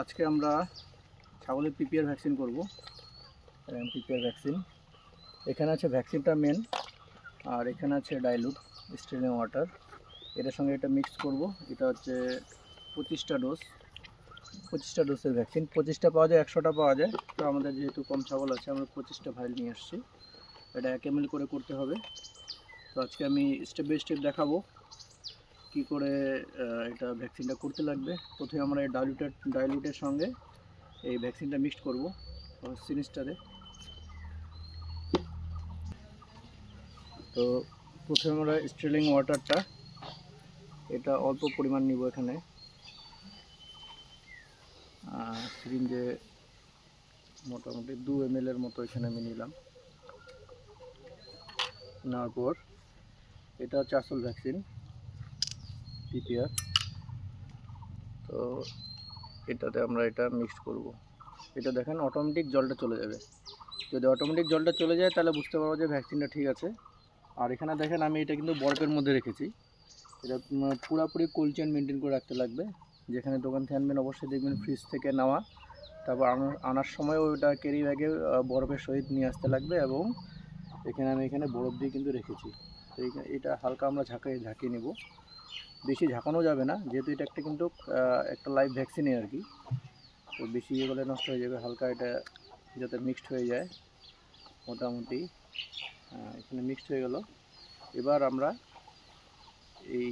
আজকে আমরা ছাগলের পিপিআর ভ্যাকসিন করব। PPR vaccine. এখানে আছে ভ্যাকসিনটা মেন আর এখানে আছে ডাইলুট স্টেলিং ওয়াটার এটার সঙ্গে এটা মিক্স করব। এটা হচ্ছে পঁচিশটা ডোজ পঁচিশটা ডোজের ভ্যাকসিন। পঁচিশটা পাওয়া যায়, একশোটা পাওয়া যায়। তো আমাদের যেহেতু কম ছাগল আছে, আমরা পঁচিশটা ভাইল নিয়ে আসছি। এটা এক এম করে করতে হবে। তো আজকে আমি স্টেপ বাই স্টেপ দেখাবো। কি করে এটা ভ্যাকসিনটা করতে লাগবে? প্রথমে আমরা এই ডাইলুটের ডাইলুটের সঙ্গে এই ভ্যাকসিনটা মিক্সড করব সিরিজটাতে। তো প্রথমে আমরা স্ট্রেলিং ওয়াটারটা, এটা অল্প পরিমাণ নিব এখানে। সিরিঞ্জে মোটামুটি দু এম এর মতো এখানে আমি নিলাম। নেওয়ার পর, এটা হচ্ছে আসল ভ্যাকসিন পিপিআর তো এটাতে আমরা এটা মিক্সড করব। এটা দেখেন অটোমেটিক জলটা চলে যাবে। যদি অটোমেটিক জলটা চলে যায়, তাহলে বুঝতে পারব যে ভ্যাকসিনটা ঠিক আছে। আর এখানে দেখেন, আমি এটা কিন্তু বরফের মধ্যে রেখেছি। এটা পুরাপুরি কোল্ড চেন মেনটেন করে রাখতে লাগবে। যেখানে দোকান থেকে আনবেন, অবশ্যই দেখবেন ফ্রিজ থেকে নেওয়া। তারপর আনার সময়ও ওটা ক্যারি ব্যাগে বরফের সহিত নিয়ে আসতে লাগবে এবং এখানে আমি এখানে বরফ দিয়ে কিন্তু রেখেছি। তো এটা হালকা আমরা ঝাঁকিয়ে ঝাঁকিয়ে নেব। বেশি ঝাঁকানো যাবে না, যেহেতু এটা একটা কিন্তু একটা লাইভ ভ্যাকসিনই আর কি। তো বেশি ইয়ে করলে নষ্ট হয়ে যাবে, হালকা এটা যাতে মিক্সড হয়ে যায়, মোটামুটি। এখানে মিক্সড হয়ে গেল। এবার আমরা এই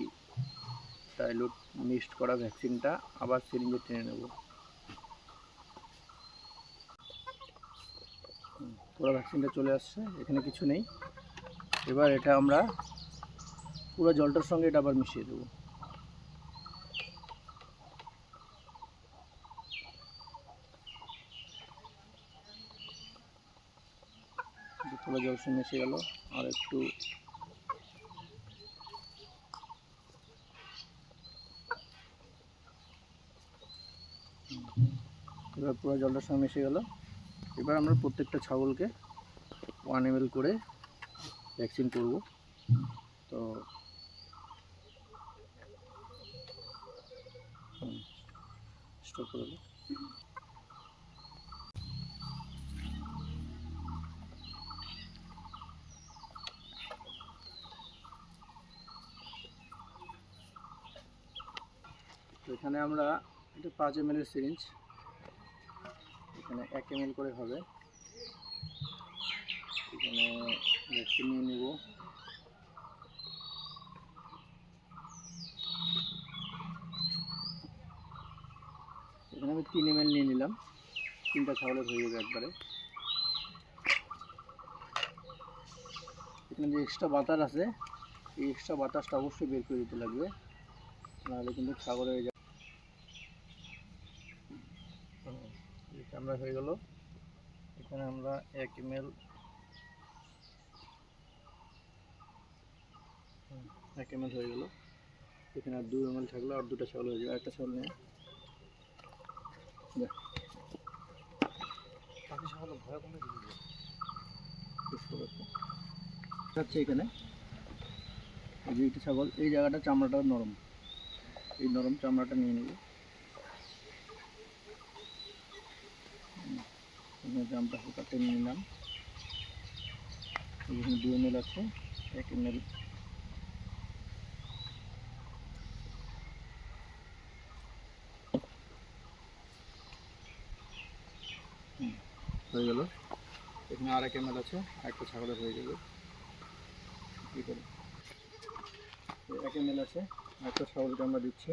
ডাইলুট মিক্সড করা ভ্যাকসিনটা আবার সিরিঞ্জে টেনে নেব। পুরো ভ্যাকসিনটা চলে আসছে, এখানে কিছু নেই। এবার এটা আমরা পুরো জলটার সঙ্গে এটা আবার মিশিয়ে দেবো। পুরো জল সঙ্গে মিশে গেল, আর একটু এবার পুরো জলটার সঙ্গে মিশে গেল। এবার আমরা প্রত্যেকটা ছাগলকে ওয়ান এম করে ভ্যাকসিন করব। তো স্টপ করে দাও। তো এখানে আমরা এটা পাঁচ এম এর সিরিঞ্জ এখানে এক এম করে হবে এখানে ভ্যাকসিন নিয়ে নেব এখানে আমি তিন এম নিয়ে নিলাম। তিনটা ছাগলের হয়ে যাবে একবারে। এখানে যে এক্সট্রা বাতাস আছে, এই এক্সট্রা বাতাসটা অবশ্যই বের করে দিতে লাগবে। নাহলে কিন্তু ছাগল হয়ে যাবে। আমরা হয়ে গেল। এখানে আমরা এক এম এল এক এম হয়ে গেল। এখানে আর দু এম থাকল আর দুটো ছাগল হয়ে যাবে। একটা ছাগল নিয়ে? হচ্ছে এখানে। যে একটা ছাগল, এই জায়গাটা চামড়াটা নরম। এই নরম চামড়াটা নিয়ে নেব। জামটা হালকা টেনে নিলাম। এখানে দু এম আছে, এক এম গেল। এখানে আর এক এম আছে, একটা ছাগলের হয়ে যাবে কী করে? এক এম আছে, একটা ছাগলকে আমরা দিচ্ছি।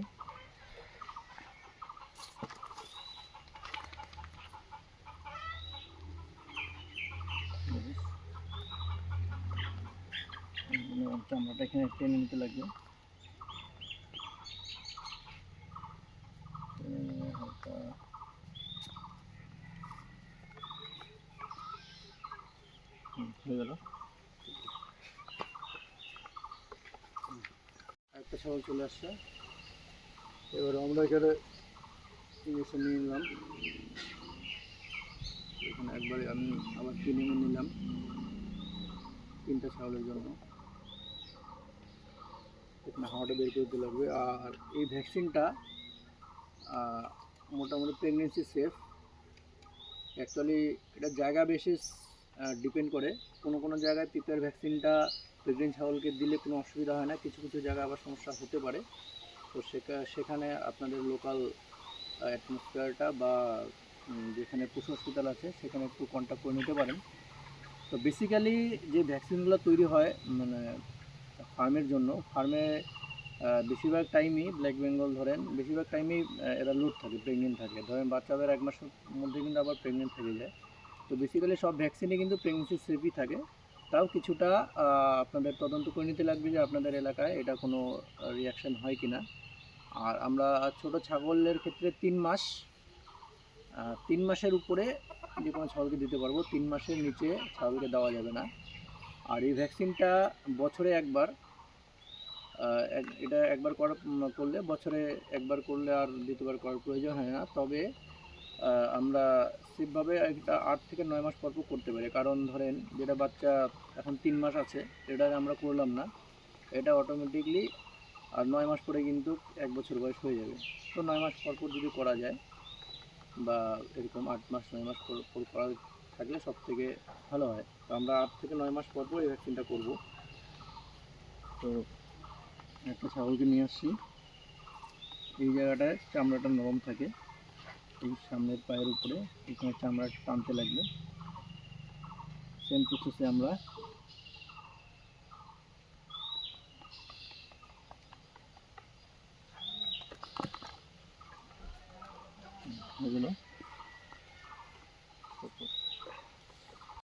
চামড়াটা এখানে টেনে নিতে লাগবে টেনে হালকা হুম, হয়ে গেল। একটা ছাগল চলে আসছে। এবার আমরা এখানে নিয়ে নিলাম। এখানে একবারে আমি আবার কিনে নিলাম তিনটা ছাগলের জন্য। এখানে হাওয়াটা বের করে দিতে লাগবে। আর এই ভ্যাকসিনটা মোটামুটি প্রেগনেন্সি সেফ অ্যাকচুয়ালি এটা জায়গা বেসিস ডিপেন্ড করে। কোনো কোনো জায়গায় পিপিআর ভ্যাকসিনটা প্রেগনেন্ট ছাগলকে দিলে কোনো অসুবিধা হয় না, কিছু কিছু জায়গায় আবার সমস্যা হতে পারে। তো সেখানে আপনাদের লোকাল অ্যাটমসফিয়ারটা বা যেখানে পশু হসপিটাল আছে, সেখানে একটু কন্ট্যাক্ট করে নিতে পারেন। তো বেসিক্যালি যে ভ্যাকসিনগুলো তৈরি হয় মানে ফার্মের জন্য ফার্মে বেশিরভাগ টাইমই ব্ল্যাক বেঙ্গল ধরেন, বেশিরভাগ টাইমেই এরা লোড থাকে প্রেগনেন্ট থাকে। ধরেন বাচ্চাদের এক মাসের মধ্যে কিন্তু আবার প্রেগনেন্ট থেকে যায়। তো বেসিক্যালি সব ভ্যাকসিনই কিন্তু প্রেগনেন্সি সেফই থাকে। তাও কিছুটা আপনাদের তদন্ত করে নিতে লাগবে যে আপনাদের এলাকায় এটা কোনো রিয়াকশন হয় কি না আর আমরা ছোট ছাগলের ক্ষেত্রে তিন মাস তিন মাসের উপরে যে কোনো ছাগলকে দিতে পারব, তিন মাসের নিচে ছাগলকে দেওয়া যাবে না। আর এই ভ্যাকসিনটা বছরে একবার এটা একবার করা করলে বছরে একবার করলে আর দ্বিতীয়বার করার প্রয়োজন হয় না। তবে আমরা সেফভাবে এটা আট থেকে নয় মাস পর করতে পারি। কারণ ধরেন, যেটা বাচ্চা এখন তিন মাস আছে এটা আমরা করলাম না। এটা অটোমেটিকলি আর নয় মাস পরে কিন্তু এক বছর বয়স হয়ে যাবে। তো নয় মাস পর পর যদি করা যায়, বা এরকম আট মাস, নয় মাস পর পর করা থাকলে সব থেকে ভালো হয়। তো আমরা আট থেকে নয় মাস পর পর এই ভ্যাকসিনটা করব। তো একটা ছাগলকে নিয়ে আসছি। এই জায়গাটায় চামড়াটা নরম থাকে। सामने पैर उपर एक चामा टनते लगे सेम प्रसेस हो गया